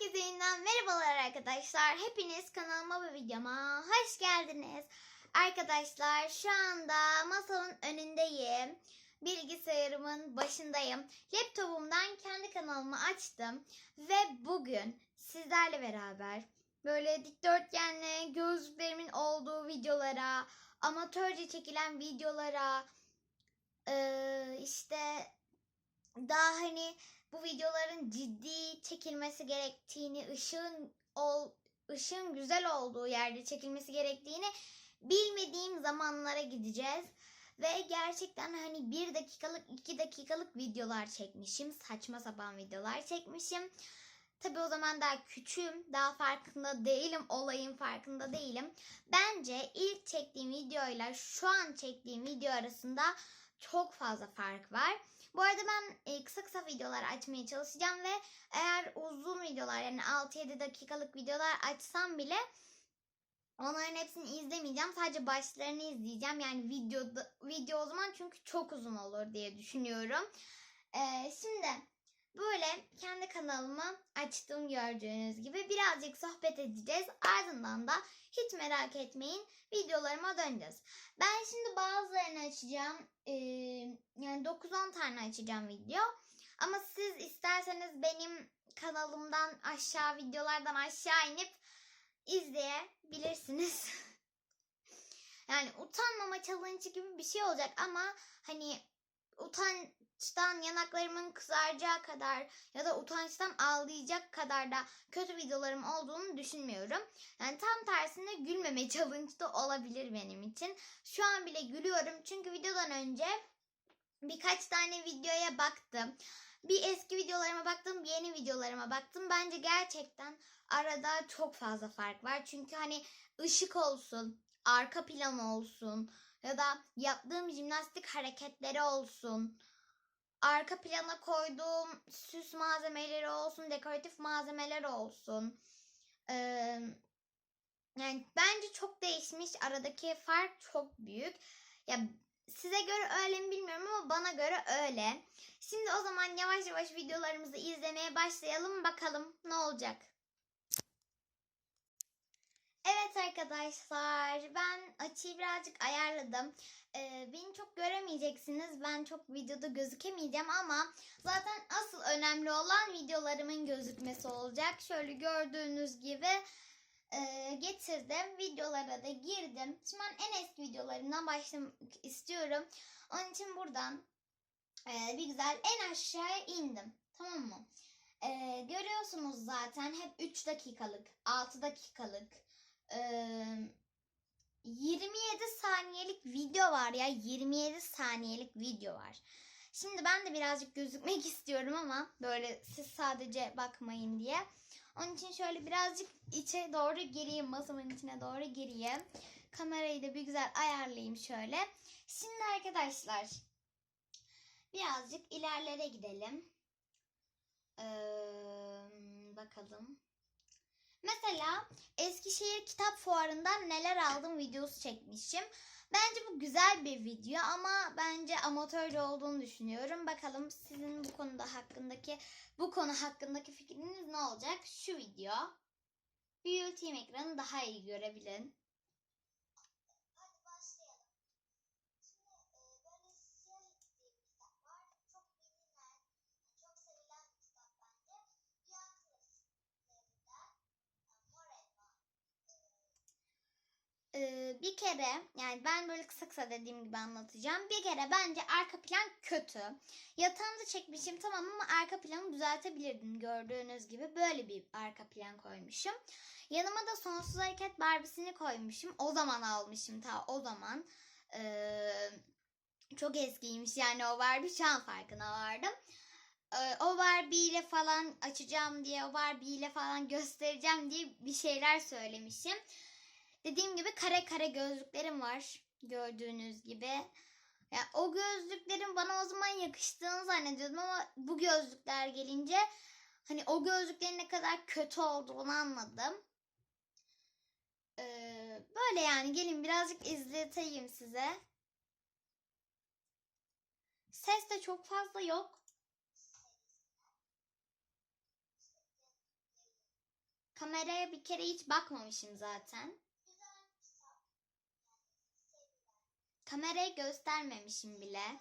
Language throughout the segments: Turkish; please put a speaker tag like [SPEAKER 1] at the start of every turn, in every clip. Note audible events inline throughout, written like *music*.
[SPEAKER 1] Herkese yeniden merhabalar arkadaşlar. Hepiniz kanalıma ve videoma hoş geldiniz. Arkadaşlar şu anda masamın önündeyim. Bilgisayarımın başındayım. Laptopumdan kendi kanalımı açtım. Ve bugün sizlerle beraber böyle dikdörtgenli gözlüklerimin olduğu videolara, amatörce çekilen videolara, işte daha hani bu videoların ciddi çekilmesi gerektiğini, ışığın ol, ışığın güzel olduğu yerde çekilmesi gerektiğini bilmediğim zamanlara gideceğiz. Ve gerçekten hani bir dakikalık, iki dakikalık videolar çekmişim. Saçma sapan videolar çekmişim. Tabii o zaman daha küçüğüm. Daha farkında değilim. Olayın farkında değilim. Bence ilk çektiğim videoyla şu an çektiğim video arasında çok fazla fark var. Bu arada ben e, kısa kısa videolar açmaya çalışacağım ve eğer uzun videolar yani 6-7 dakikalık videolar açsam bile onların hepsini izlemeyeceğim. Sadece başlarını izleyeceğim. Yani videoda, video o zaman çünkü çok uzun olur diye düşünüyorum. Ee, şimdi böyle kendi kanalımı açtım gördüğünüz gibi. Birazcık sohbet edeceğiz. Ardından da hiç merak etmeyin videolarıma döneceğiz. Ben şimdi bazılarını açacağım. Ee, yani 9-10 tane açacağım video. Ama siz isterseniz benim kanalımdan aşağı videolardan aşağı inip izleyebilirsiniz. *laughs* yani utanmama challenge gibi bir şey olacak ama hani utançtan yanaklarımın kızaracağı kadar ya da utançtan ağlayacak kadar da kötü videolarım olduğunu düşünmüyorum. Yani tam tersine gülmeme *laughs* challenge da olabilir benim için. Şu an bile gülüyorum çünkü videodan önce birkaç tane videoya baktım. Bir eski videolarıma baktım, bir yeni videolarıma baktım. Bence gerçekten arada çok fazla fark var. Çünkü hani ışık olsun, arka plan olsun ya da yaptığım jimnastik hareketleri olsun. Arka plana koyduğum süs malzemeleri olsun, dekoratif malzemeler olsun. Ee, yani bence çok değişmiş. Aradaki fark çok büyük. Ya size göre öyle mi bilmiyorum ama bana göre öyle. Şimdi o zaman yavaş yavaş videolarımızı izlemeye başlayalım. Bakalım ne olacak. Evet arkadaşlar ben açıyı birazcık ayarladım. Ee, beni çok göremeyeceksiniz. Ben çok videoda gözükemeyeceğim ama zaten asıl önemli olan videolarımın gözükmesi olacak. Şöyle gördüğünüz gibi e, getirdim. Videolara da girdim. Şimdi ben en eski videolarımdan başlamak istiyorum. Onun için buradan e, bir güzel en aşağıya indim. Tamam mı? E, görüyorsunuz zaten hep 3 dakikalık, 6 dakikalık, 27 saniyelik video var ya. 27 saniyelik video var. Şimdi ben de birazcık gözükmek *laughs* istiyorum ama böyle siz sadece bakmayın diye. Onun için şöyle birazcık içe doğru gireyim. Masamın içine doğru gireyim. Kamerayı da bir güzel ayarlayayım şöyle. Şimdi arkadaşlar birazcık ilerlere gidelim. Ee, bakalım. Mesela Eskişehir Kitap Fuarı'ndan neler aldım videosu çekmişim. Bence bu güzel bir video ama bence amatörce olduğunu düşünüyorum. Bakalım sizin bu konuda hakkındaki bu konu hakkındaki fikriniz ne olacak? Şu video. Büyüteyim ekranı daha iyi görebilin.
[SPEAKER 2] Hadi başlayalım. Şimdi e, böyle Siyahit diye bir kitap var. Çok bilinen, çok sevilen bir kitap bence. Dünya klasiklerinden yani Mor Elma.
[SPEAKER 1] Ee, bir kere yani ben böyle kısa kısa dediğim gibi anlatacağım. Bir kere bence arka plan kötü. Yatağımda çekmişim tamam ama arka planı düzeltebilirdim. Gördüğünüz gibi böyle bir arka plan koymuşum. Yanıma da sonsuz hareket barbisini koymuşum. O zaman almışım ta o zaman. Ee, çok eskiymiş yani o Barbie şu an farkına vardım. Ee, o Barbie ile falan açacağım diye o Barbie ile falan göstereceğim diye bir şeyler söylemişim. Dediğim gibi kare kare gözlüklerim var. Gördüğünüz gibi. Ya o gözlüklerin bana o zaman yakıştığını zannediyordum ama bu gözlükler gelince hani o gözlüklerin ne kadar kötü olduğunu anladım. Ee, böyle yani gelin birazcık izleteyim size. Ses de çok fazla yok. Kameraya bir kere hiç bakmamışım zaten.
[SPEAKER 2] Güzel bir kitap. Yani
[SPEAKER 1] Kameraya göstermemişim bile.
[SPEAKER 2] E.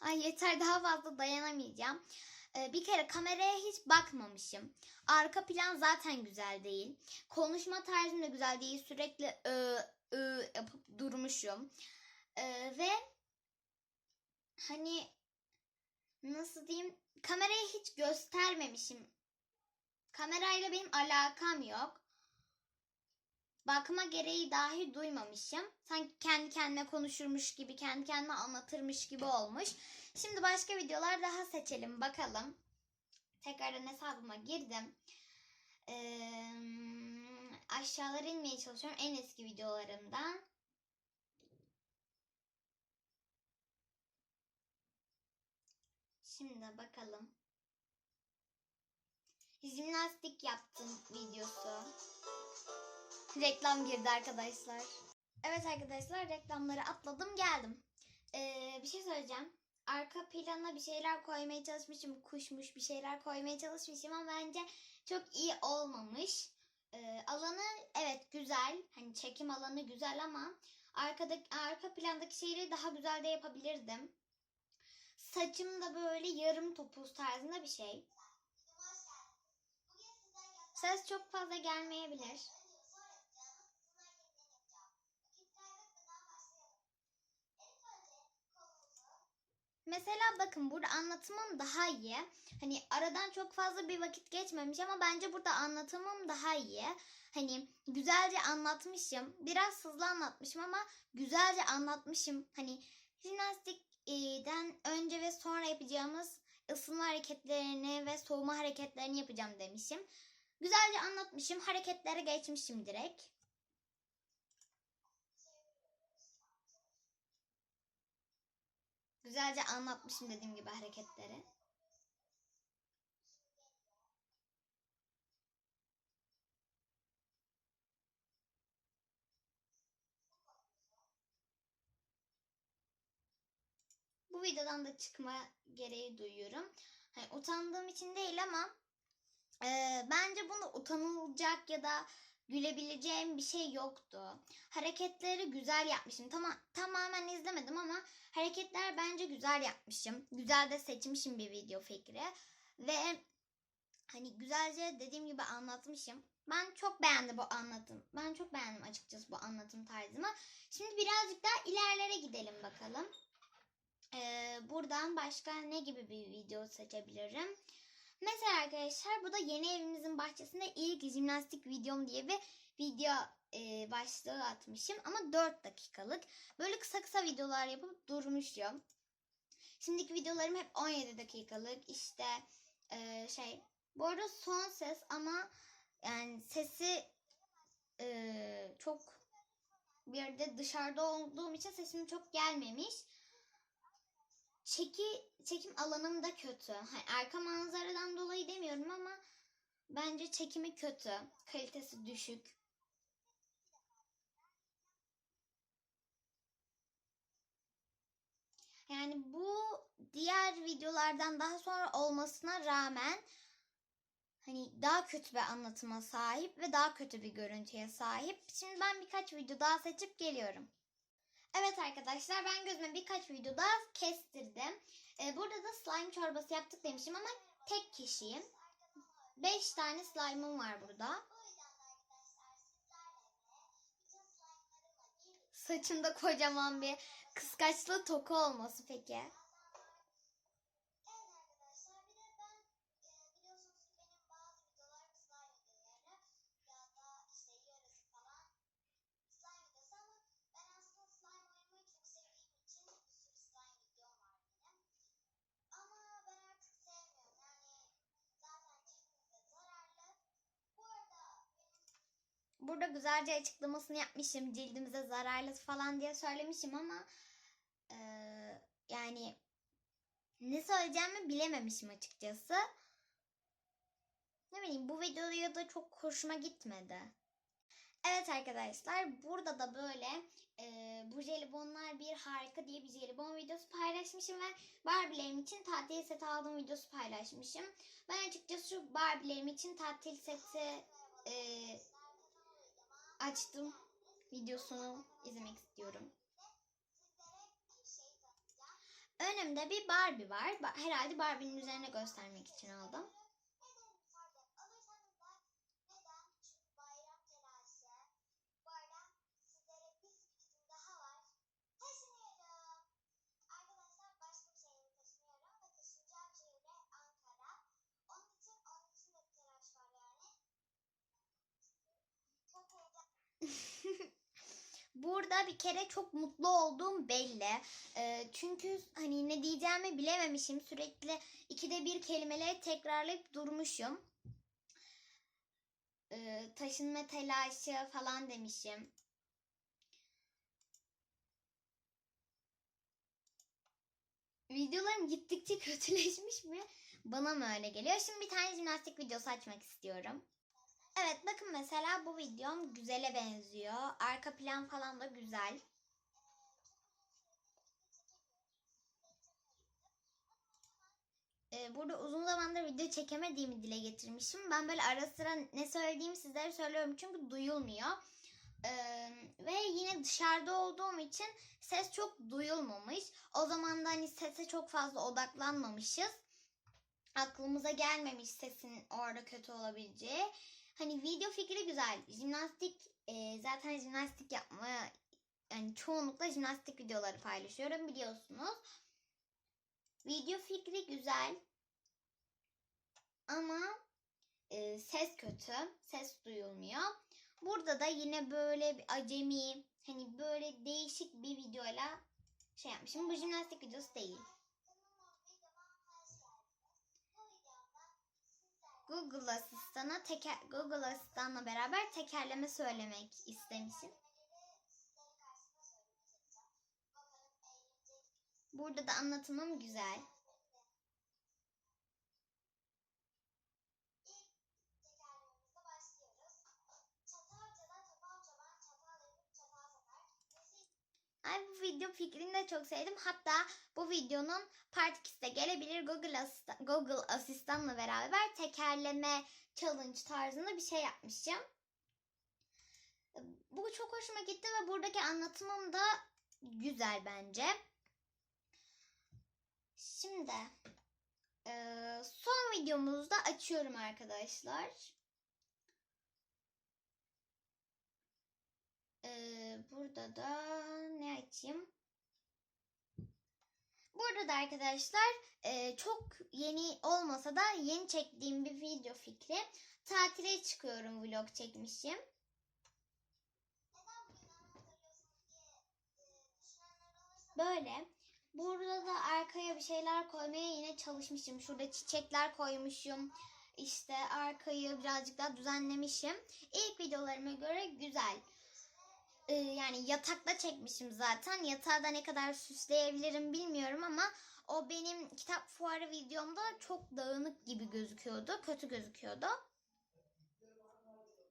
[SPEAKER 1] Ay yeter daha fazla dayanamayacağım. Ee, bir kere kameraya hiç bakmamışım. Arka plan zaten güzel değil. Konuşma tarzım da güzel değil. Sürekli ı, ı yapıp durmuşum. Ee, ve hani nasıl diyeyim kamerayı hiç göstermemişim. Kamerayla benim alakam yok. Bakma gereği dahi duymamışım. Sanki kendi kendime konuşurmuş gibi, kendi kendime anlatırmış gibi olmuş. Şimdi başka videolar daha seçelim bakalım. Tekrardan hesabıma girdim. Ee, aşağılara inmeye çalışıyorum en eski videolarımdan. Şimdi bakalım. Jimnastik yaptım videosu. Reklam girdi arkadaşlar. Evet arkadaşlar reklamları atladım geldim. Ee, bir şey söyleyeceğim. Arka plana bir şeyler koymaya çalışmışım. Kuşmuş bir şeyler koymaya çalışmışım ama bence çok iyi olmamış. Ee, alanı evet güzel. Hani çekim alanı güzel ama arkadaki arka plandaki şeyleri daha güzel de yapabilirdim. Saçım da böyle yarım topuz tarzında bir şey. Ses çok fazla gelmeyebilir.
[SPEAKER 2] Önce sonra yapacağınız ısınma hareketlerini yapacağım. Vakit kaybetmeden başlayalım. İlk önce kolumuzu
[SPEAKER 1] Mesela bakın burada anlatımım daha iyi. Hani aradan çok fazla bir vakit geçmemiş ama bence burada anlatımım daha iyi. Hani güzelce anlatmışım. Biraz hızlı anlatmışım ama güzelce anlatmışım. Hani jimnastikten önce ve sonra yapacağımız ısınma hareketlerini ve soğuma hareketlerini yapacağım demişim. Güzelce anlatmışım. Hareketlere geçmişim direkt. Güzelce anlatmışım dediğim gibi hareketleri. Bu videodan da çıkma gereği duyuyorum. Hani utandığım için değil ama e, bence bunda utanılacak ya da gülebileceğim bir şey yoktu. Hareketleri güzel yapmışım. Tamam tamamen izlemedim ama hareketler bence güzel yapmışım. Güzel de seçmişim bir video fikri ve hani güzelce dediğim gibi anlatmışım. Ben çok beğendim bu anlatım. Ben çok beğendim açıkçası bu anlatım tarzımı. Şimdi birazcık daha ilerlere gidelim bakalım. Ee, buradan başka ne gibi bir video seçebilirim? Mesela arkadaşlar bu da yeni evimizin bahçesinde ilk jimnastik videom diye bir video e, başlığı atmışım ama 4 dakikalık. Böyle kısa kısa videolar yapıp durmuşum. Şimdiki videolarım hep 17 dakikalık işte e, şey. Bu arada son ses ama yani sesi e, çok bir yerde dışarıda olduğum için sesim çok gelmemiş. Çeki, çekim alanım da kötü. Hani arka manzaradan dolayı demiyorum ama bence çekimi kötü. Kalitesi düşük. Yani bu diğer videolardan daha sonra olmasına rağmen hani daha kötü bir anlatıma sahip ve daha kötü bir görüntüye sahip. Şimdi ben birkaç video daha seçip geliyorum. Evet arkadaşlar ben gözüme birkaç video daha kestirdim. Ee, burada da slime çorbası yaptık demişim ama tek kişiyim. 5 tane slime'ım var burada. Saçımda kocaman bir kıskaçlı toku olması peki.
[SPEAKER 2] Evet arkadaşlar bir de ben e, biliyorsunuz ki benim bazı videolarım slime videoları ya da işte yarısı falan slime videosu ama ben aslında slime oynamayı çok sevdiğim için bir sürü slime videom var benim. Ama ben artık sevmiyorum yani zaten cildimize zararlı. Bu arada benim
[SPEAKER 1] Burada güzelce açıklamasını yapmışım. Cildimize zararlı falan diye söylemişim ama eee, yani ne söyleyeceğimi bilememişim açıkçası. Ne bileyim bu videoya da çok hoşuma gitmedi. Evet arkadaşlar burada da böyle e, bu jelibonlar bir harika diye bir jelibon videosu paylaşmışım ve Barbie'lerim için tatil seti aldığım videosu paylaşmışım. Ben açıkçası şu Barbie'lerim için tatil seti e, açtım videosunu izlemek istiyorum. Önümde bir Barbie var. Herhalde Barbie'nin üzerine göstermek için aldım. Burada bir kere çok mutlu olduğum belli. Ee, çünkü hani ne diyeceğimi bilememişim. Sürekli ikide bir kelimeleri tekrarlayıp durmuşum. Ee, taşınma telaşı falan demişim. Videolarım gittikçe *laughs* kötüleşmiş mi? Bana mı öyle geliyor? Şimdi bir tane jimnastik videosu açmak istiyorum. Evet bakın mesela bu videom güzele benziyor. Arka plan falan da güzel. Ee, burada uzun zamandır video çekemediğimi dile getirmişim. Ben böyle ara sıra ne söylediğimi sizlere söylüyorum çünkü duyulmuyor. Ee, ve yine dışarıda olduğum için ses çok duyulmamış. O zaman da hani sese çok fazla odaklanmamışız. Aklımıza gelmemiş sesin orada kötü olabileceği. Hani video fikri güzel. Jimnastik e, zaten jimnastik yapma yani çoğunlukla jimnastik videoları paylaşıyorum biliyorsunuz. Video fikri güzel. Ama e, ses kötü. Ses duyulmuyor. Burada da yine böyle bir acemi hani böyle değişik bir videoyla şey yapmışım. Bu jimnastik videosu değil. Google Asistan'a teker Google Asistan'la beraber tekerleme söylemek istemişim. Burada da anlatımım güzel. Ay bu video fikrini de çok sevdim. Hatta bu videonun part 2'si de gelebilir. Google, Asistan, Google Asistan'la beraber tekerleme challenge tarzında bir şey yapmışım. Bu çok hoşuma gitti ve buradaki anlatımım da güzel bence. Şimdi eee, son videomuzu da açıyorum arkadaşlar. Ee, burada da açayım? Burada da arkadaşlar e, çok yeni olmasa da yeni çektiğim bir video fikri. Tatile çıkıyorum vlog çekmişim. Böyle. Burada da arkaya bir şeyler koymaya yine çalışmışım. Şurada çiçekler koymuşum. İşte arkayı birazcık daha düzenlemişim. İlk videolarıma göre güzel. Ee, yani yatakta çekmişim zaten. Yatağı da ne kadar süsleyebilirim bilmiyorum ama o benim kitap fuarı videomda çok dağınık gibi gözüküyordu. Kötü gözüküyordu.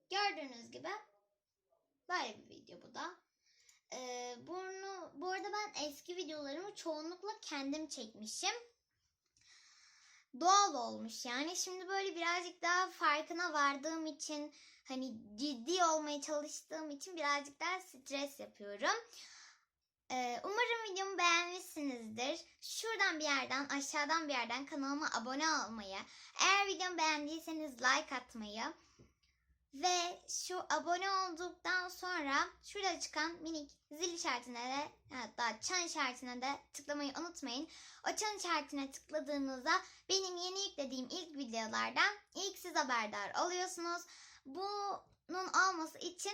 [SPEAKER 1] Gördüğünüz gibi böyle bir video bu da. Ee, bunu, bu arada ben eski videolarımı çoğunlukla kendim çekmişim. Doğal olmuş yani. Şimdi böyle birazcık daha farkına vardığım için hani ciddi olmaya çalıştığım için birazcık daha stres yapıyorum. Ee, umarım videomu beğenmişsinizdir. Şuradan bir yerden aşağıdan bir yerden kanalıma abone olmayı, eğer videomu beğendiyseniz like atmayı ve şu abone olduktan sonra şurada çıkan minik zil işaretine de hatta çan işaretine de tıklamayı unutmayın. O çan işaretine tıkladığınızda benim yeni yüklediğim ilk videolardan ilk siz haberdar oluyorsunuz. Bunun olması için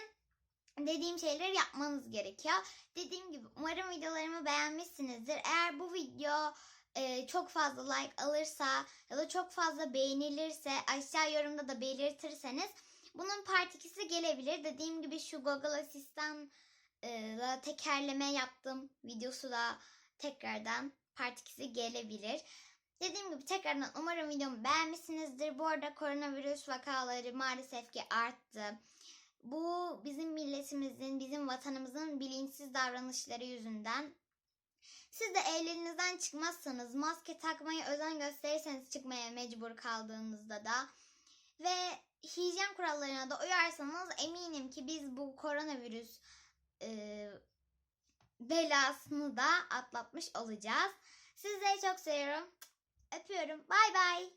[SPEAKER 1] dediğim şeyleri yapmanız gerekiyor. Dediğim gibi umarım videolarımı beğenmişsinizdir. Eğer bu video e, çok fazla like alırsa ya da çok fazla beğenilirse aşağı yorumda da belirtirseniz bunun part 2'si gelebilir. Dediğim gibi şu Google Asistan da tekerleme yaptım videosu da tekrardan part 2'si gelebilir. Dediğim gibi tekrardan umarım videomu beğenmişsinizdir. Bu arada koronavirüs vakaları maalesef ki arttı. Bu bizim milletimizin, bizim vatanımızın bilinçsiz davranışları yüzünden. Siz de evlerinizden çıkmazsanız, maske takmaya özen gösterirseniz çıkmaya mecbur kaldığınızda da ve hijyen kurallarına da uyarsanız eminim ki biz bu koronavirüs e, belasını da atlatmış olacağız. Sizleri çok seviyorum. Öpüyorum. Bay bay.